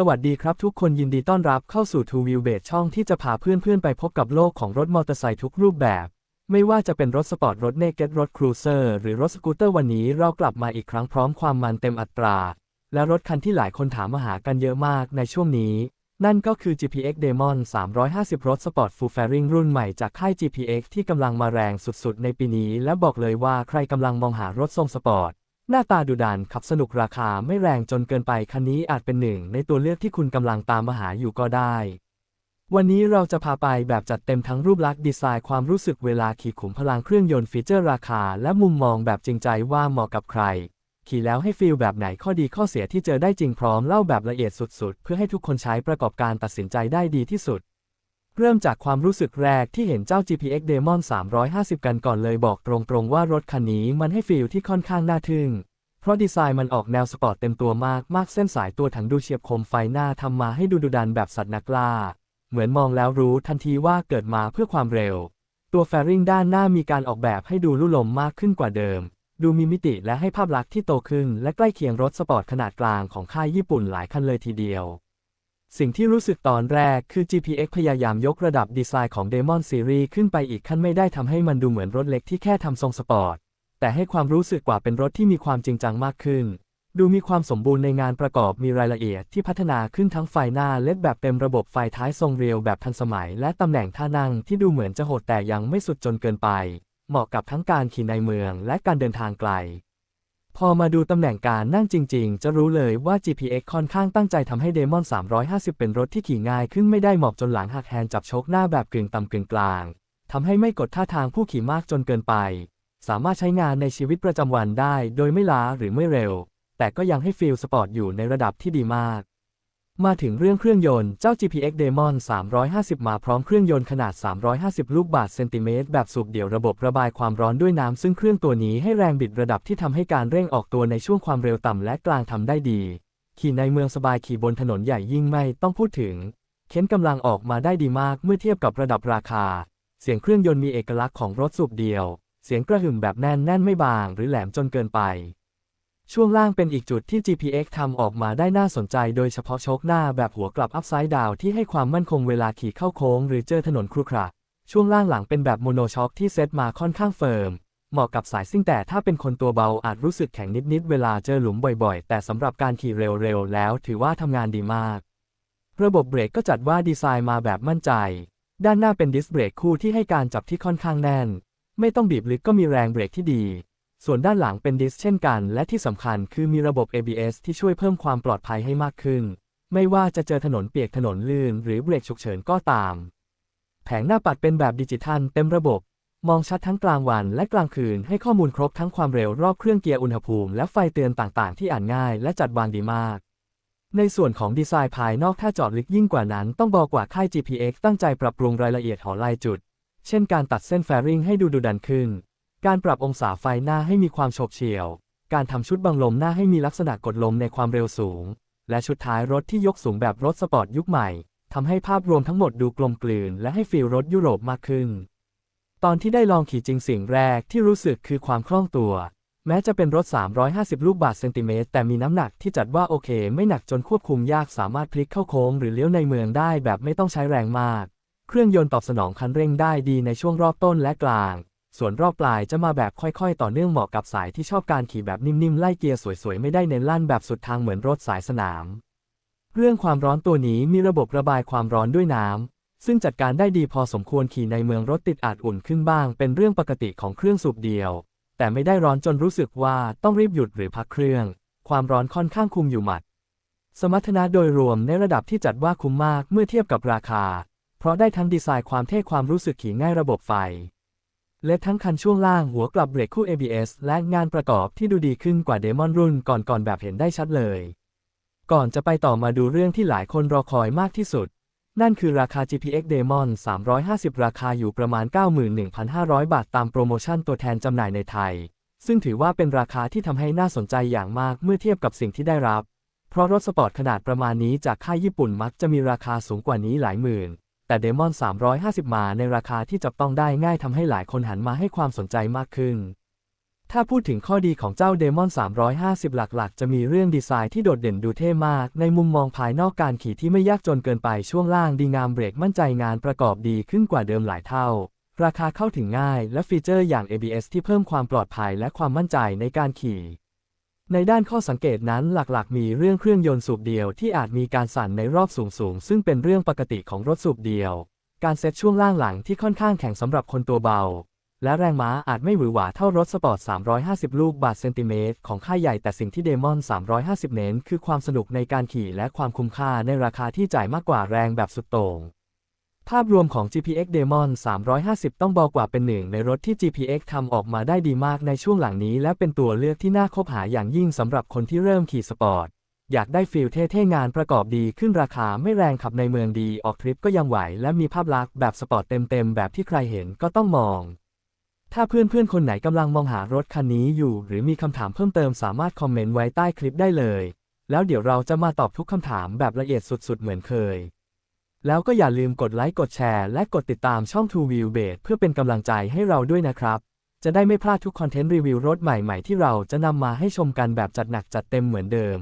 สวัสดีครับทุกคนยินดีต้อนรับเข้าสู่ Two Wheel b a s ช่องที่จะพาเพื่อนๆ ไปพบกับโลกของรถมอเตอร์ไซค์ทุกรูปแบบ ไม่ว่าจะเป็นรถสปอร์ต รถเนเก็ตรถครูเซอร์หรือรถสกูตเตอร์วันนี้เรากลับมาอีกครั้งพร้อมความมันเต็มอัตรา และรถคันที่หลายคนถามมาหากันเยอะมากในช่วงนี้ นั่นก็คือ GPX Demon 350 รถสปอร์ต Full Fairing รุ่นใหม่จากค่าย GPX ที่กำลังมาแรงสุดๆ ในปีนี้ และบอกเลยว่าใครกำลังมองหารถทรงสปอร์ต หน้าตาดุดันขับสนุกราคาไม่แรงจนเกินไปคันนี้อาจเป็นหนึ่งในตัวเลือกที่คุณกำลังตามมาหาอยู่ก็ได้ วันนี้เราจะพาไปแบบจัดเต็มทั้งรูปลักษณ์ดีไซน์ความรู้สึกเวลาขี่ขุมพลังเครื่องยนต์ฟีเจอร์ราคา และมุมมองแบบจริงใจว่าเหมาะกับใคร ขี่แล้วให้ฟีลแบบไหนข้อดีข้อเสียที่เจอได้จริงพร้อมเล่าแบบละเอียดสุดๆ เพื่อให้ทุกคนใช้ประกอบการตัดสินใจได้ดีที่สุด เริ่มจากความรู้สึกแรกที่เห็นเจ้า GPX Demon 350 กันก่อนเลยบอกตรงๆว่ารถคันนี้มันให้ฟีลที่ค่อนข้างน่าทึ่ง เพราะดีไซน์มันออกแนวสปอร์ตเต็มตัวมากมากเส้นสายตัวถังดูเฉียบคมไฟหน้าทำมาให้ดูดุดันแบบสัตว์นักล่า เหมือนมองแล้วรู้ทันทีว่าเกิดมาเพื่อความเร็ว ตัวแฟริงด้านหน้ามีการออกแบบให้ดูลุ่ลมมากขึ้นกว่าเดิม ดูมีมิติและให้ภาพลักษณ์ที่โตขึ้น และใกล้เคียงรถสปอร์ตขนาดกลางของค่ายญี่ปุ่นหลายคันเลยทีเดียว สิ่งที่รู้สึกตอนแรกคือ GPX พยายามยกระดับดีไซน์ของ Demon Series ขึ้นไปอีกขั้นไม่ได้ทำให้มันดูเหมือนรถเล็กที่แค่ทำทรงสปอร์ต แต่ให้ความรู้สึกกว่าเป็นรถที่มีความจริงจังมากขึ้น ดูมีความสมบูรณ์ในงานประกอบมีรายละเอียดที่พัฒนาขึ้นทั้งไฟหน้าเล็ดแบบเต็มระบบไฟท้ายทรงเรียวแบบทันสมัย และตำแหน่งท่านั่งที่ดูเหมือนจะโหดแต่ยังไม่สุดจนเกินไป เหมาะกับทั้งการขี่ในเมืองและการเดินทางไกล พอมาดูตำแหน่งการนั่งจริง ๆ จะรู้เลยว่า GPX ค่อนข้างตั้งใจทำให้เดมอน 350 เป็นรถที่ขี่ง่ายขึ้นไม่ได้หมอบจนหลังหักแฮนจับโชกหน้าแบบกึ่งต่ำกึ่งกลางทำให้ไม่กดท่าทางผู้ขี่มากจนเกินไป สามารถใช้งานในชีวิตประจำวันได้ โดยไม่ล้าหรือไม่เร็ว แต่ก็ยังให้ฟีลสปอร์ตอยู่ในระดับที่ดีมาก มาถึงเรื่องเครื่องยนต์ เจ้า GPX Demon 350 มาพร้อมเครื่องยนต์ขนาด 350 ลูกบาศก์เซนติเมตรแบบสูบเดี่ยวระบบระบายความร้อนด้วยน้ำ ซึ่งเครื่องตัวนี้ให้แรงบิดระดับที่ทำให้การเร่งออกตัวในช่วงความเร็วต่ำและกลางทำได้ดี ขี่ในเมืองสบายขี่บนถนนใหญ่ยิ่งไม่ต้องพูดถึงเค้นกำลังออกมาได้ดีมากเมื่อเทียบกับระดับราคา เสียงเครื่องยนต์มีเอกลักษณ์ของรถสูบเดี่ยว เสียงกระหึ่มแบบแน่นแน่นไม่บาง หรือแหลมจนเกินไป ช่วงล่างเป็นอีกจุดที่ GPX ทำออกมาได้น่าสนใจโดยเฉพาะโชคหน้าแบบหัวกลับอัพไซด์ดาวที่ให้ความมั่นคงเวลาขี่เข้าโค้งหรือเจอถนนครุขระช่วงล่างหลังเป็นแบบโมโนช็อคที่เซตมาค่อนข้างเฟิร์ม เหมาะกับสายซิ่งแต่ถ้าเป็นคนตัวเบาอาจรู้สึกแข็งนิดๆเวลาเจอหลุมบ่อยๆ แต่สำหรับการขี่เร็วๆแล้วถือว่าทำงานดีมาก ระบบเบรกก็จัดว่าดีไซน์มาแบบมั่นใจ ด้านหน้าเป็นดิสเบรกคู่ที่ให้การจับที่ค่อนข้างแน่น ไม่ต้องบีบลึกก็มีแรงเบรกที่ดี ส่วนด้านหลังเป็นดิสเช่นกัน และที่สำคัญคือมีระบบ ABS ที่ช่วยเพิ่มความปลอดภัยให้มากขึ้น ไม่ว่าจะเจอถนนเปียกถนนลื่น หรือเบรกฉุกเฉินก็ตาม แผงหน้าปัดเป็นแบบดิจิทัลเต็มระบบ มองชัดทั้งกลางวันและกลางคืน ให้ข้อมูลครบทั้งความเร็วรอบเครื่องเกียร์อุณหภูมิและไฟเตือนต่างๆ ที่อ่านง่ายและจัดวางดีมาก ในส่วนของดีไซน์ภายนอกถ้าจอดลึกยิ่งกว่านั้น ต้องบอกว่าค่าย GPX ตั้งใจปรับปรุงรายละเอียดหอลายจุด เช่นการตัดเส้นแฟริงให้ดูดุดันขึ้น การปรับองศาไฟหน้าให้มีความโฉบเฉี่ยว การทำชุดบังลมหน้าให้มีลักษณะกดลมในความเร็วสูง และชุดท้ายรถที่ยกสูงแบบรถสปอร์ตยุคใหม่ทำให้ภาพรวมทั้งหมดดูกลมกลืน และให้ฟีลรถยุโรปมากขึ้น ตอนที่ได้ลองขี่จริงสิ่งแรกที่รู้สึกคือความคล่องตัว แม้จะเป็นรถ 350 ลูกบาศก์เซนติเมตรแต่มีน้ำหนักที่จัดว่าโอเค ไม่หนักจนควบคุมยากสามารถพลิกเข้าโค้งหรือเลี้ยวในเมืองได้แบบไม่ต้องใช้แรงมาก เครื่องยนต์ตอบสนองคันเร่งได้ดีในช่วงรอบต้นและกลาง ส่วนรอบปลายจะมาแบบค่อยๆ ต่อเนื่องเหมาะกับสายที่ชอบการขี่แบบนิ่มๆ ไล่เกียร์สวยๆ ไม่ได้เน้นลั่นแบบสุดทางเหมือนรถสายสนาม เรื่องความร้อนตัวนี้มีระบบระบายความร้อนด้วยน้ำซึ่งจัดการได้ดีพอสมควรขี่ในเมืองรถติดอาจอุ่นขึ้นบ้าง เป็นเรื่องปกติของเครื่องสูบเดียว แต่ไม่ได้ร้อนจนรู้สึกว่าต้องรีบหยุดหรือพักเครื่อง ความร้อนค่อนข้างคุมอยู่หมัด สมรรถนะโดยรวมในระดับที่จัดว่าคุ้มมากเมื่อเทียบกับราคา เพราะได้ทั้งดีไซน์ความเท่ความรู้สึกขี่ง่ายระบบไฟ และทั้งคันช่วงล่างหัวกลับเบรกคู่ ABS และงานประกอบที่ดูดีขึ้นกว่าเดมอนรุ่นก่อนๆแบบเห็นได้ชัดเลย ก่อนจะไปต่อมาดูเรื่องที่หลายคนรอคอยมากที่สุด นั่นคือราคา GPX Demon 350 ราคาอยู่ประมาณ 91,500 บาทตามโปรโมชั่นตัวแทนจำหน่ายในไทย ซึ่งถือว่าเป็นราคาที่ทำให้น่าสนใจอย่างมากเมื่อเทียบกับสิ่งที่ได้รับ เพราะรถสปอร์ตขนาดประมาณนี้จากค่ายญี่ปุ่นมักจะมีราคาสูงกว่านี้หลายหมื่น แต่ Demon 350 มาในราคาที่จับต้องได้ง่ายทำให้หลายคนหันมาให้ความสนใจมากขึ้น ถ้าพูดถึงข้อดีของเจ้า Demon 350 หลักๆ จะมีเรื่องดีไซน์ที่โดดเด่นดูเท่มาก ในมุมมองภายนอกการขี่ที่ไม่ยากจนเกินไปช่วงล่างดีงามเบรกมั่นใจงานประกอบดีขึ้นกว่าเดิมหลายเท่า ราคาเข้าถึงง่าย และฟีเจอร์อย่าง ABS ที่เพิ่มความปลอดภัยและความมั่นใจในการขี่ ในด้านข้อสังเกตนั้นหลักๆ มีเรื่องเครื่องยนต์สูบเดียวที่อาจมีการสั่นในรอบสูงๆ ซึ่งเป็นเรื่องปกติของรถสูบเดียว การเซ็ตช่วงล่างหลังที่ค่อนข้างแข็งสำหรับคนตัวเบา และแรงม้าอาจไม่หวือหวาเท่ารถสปอร์ต 350 ลูกบาทเซนติเมตรของค่ายใหญ่แต่สิ่งที่เดมอน 350 เน้นคือความสนุกในการขี่และความคุ้มค่าในราคาที่จ่ายมากกว่าแรงแบบสุดโต่ง ภาพรวมของ GPX Demon 350 ต้องบอกว่าเป็นหนึ่งในรถที่ GPX ทำออกมาได้ดีมากในช่วงหลังนี้ และเป็นตัวเลือกที่น่าคบหาอย่างยิ่งสำหรับคนที่เริ่มขี่สปอร์ต อยากได้ฟีลเท่ๆงานประกอบดีขึ้นราคาไม่แรงขับในเมืองดีออกทริปก็ยังไหว และมีภาพลักษณ์แบบสปอร์ตเต็มๆ แบบที่ใครเห็นก็ต้องมอง ถ้าเพื่อนๆ คนไหนกำลังมองหารถคันนี้อยู่ หรือมีคำถามเพิ่มเติมสามารถคอมเมนต์ไว้ใต้คลิปได้เลย แล้วเดี๋ยวเราจะมาตอบทุกคำถามแบบละเอียดสุดๆ เหมือนเคย แล้วก็อย่าลืมกดไลค์กดแชร์ และกดติดตามช่อง Two Review Base เพื่อเป็นกำลังใจให้เราด้วยนะครับ จะได้ไม่พลาดทุกคอนเทนต์รีวิวรถใหม่ๆ ที่เราจะนำมาให้ชมกันแบบจัดหนักจัดเต็มเหมือนเดิม